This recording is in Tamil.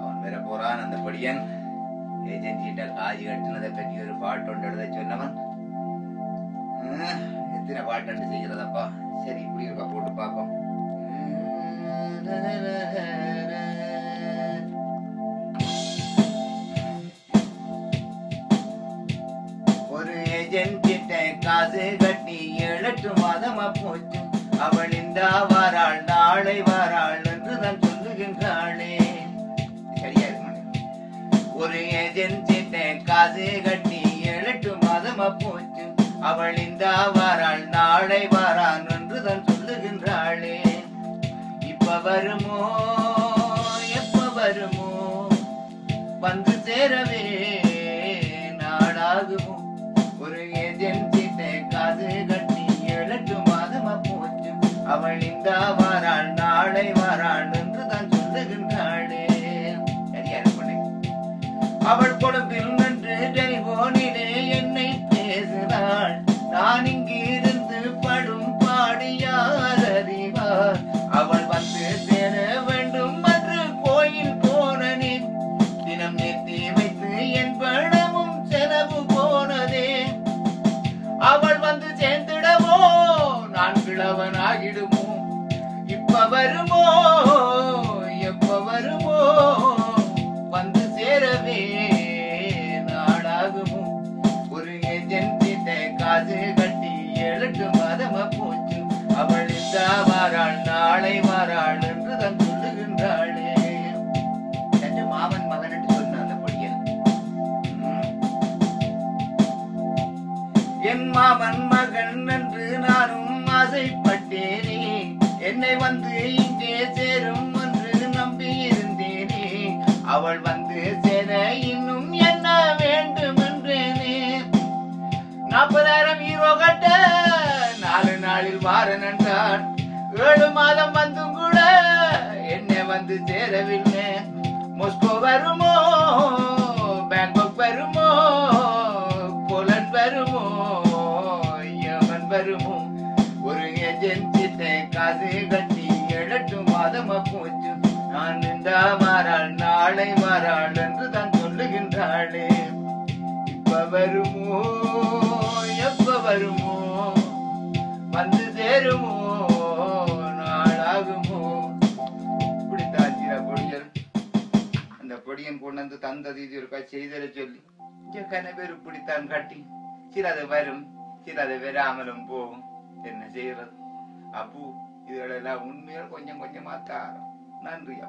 அவன் வர போறான் அந்த படியன். கிட்ட காஜி கட்டினதை பற்றி ஒரு பாட்டு ஒன்று எழுத சொன்னவன். எத்தனை பாட்டு ஒன்று செய்கிறதப்பா? சரி இப்படி இருக்கா போட்டு பார்ப்போம். ஒரு ஏஜென்ட் கிட்ட காசு கட்டி ஏழெட்டு மாதமா போச்சு. அவள் இந்தாவா ஒரு ஏஜென்சிட்ட கிட்ட காசு கட்டி ஏழெட்டு மாதமா போச்சு அவள் இந்த வாராள் நாளை வாரான் என்று தான் சொல்லுகின்றாளே. இப்ப வருமோ? எப்ப வருமோ? வந்து சேரவே நாடாகுமோ ஒரு ஏஜென்சிட்ட காது கட்டி ஏழெட்டு மாதமா போச்சு அவள் இந்த வாராள் அவள் குழம்பில் நின்று டெலிபோனிலே என்னை பேசினாள். நான் இங்கிருந்து படும் பாடியார் அறிவார் அவள் வந்து சேர வேண்டும் என்று கோயில் போனனே. தினம் நிறுத்தி வைத்து என் பணமும் செலவு போனதே. அவள் வந்து சேர்ந்திடவோ? நான் கிழவனாகிடுமோ? இப்ப வருமோ? மாமன் மகன் என்று நானும் ஆசைப்பட்டேனே. என்னை வந்து இங்கே சேரும் என்று நம்பி இருந்தேனே அவள் வந்து சேர இன்னும் என்ன வேண்டும் என்றேனே நாற்பதாயிரம் ஹீரோ கட்ட நாலு நாளில் வாரன் என்றான். ஏழு மாதம் வந்தும் கூட என்னை வந்து சேரவில்லை. மொஸ்கோ வருமோ? யமன் ஒரு ஏஜென்சிட்ட காசு கட்டி எழட்டு மாதமா போச்சு. நான் இந்த மாறாள் நாளை மாறாள் என்று தான் சொல்லுகின்றாளே. இப்ப வருமோ? எப்ப வருமோ? வந்து சேருமோ? நாளாகுமோ? இப்படித்தான் சில பொடியல். அந்த பொடியன் கொண்டு வந்து தந்தது இது இருக்கா செய்தல சொல்லி. கன பேர் இப்படித்தான் கட்டி. சிலது வரும். சிலது வராமலும் போகும் என்ன செய்யறது அப்பு இதுகளெல்லாம் உண்மையால் கொஞ்சம் கொஞ்சமா தாரம் நன்றியா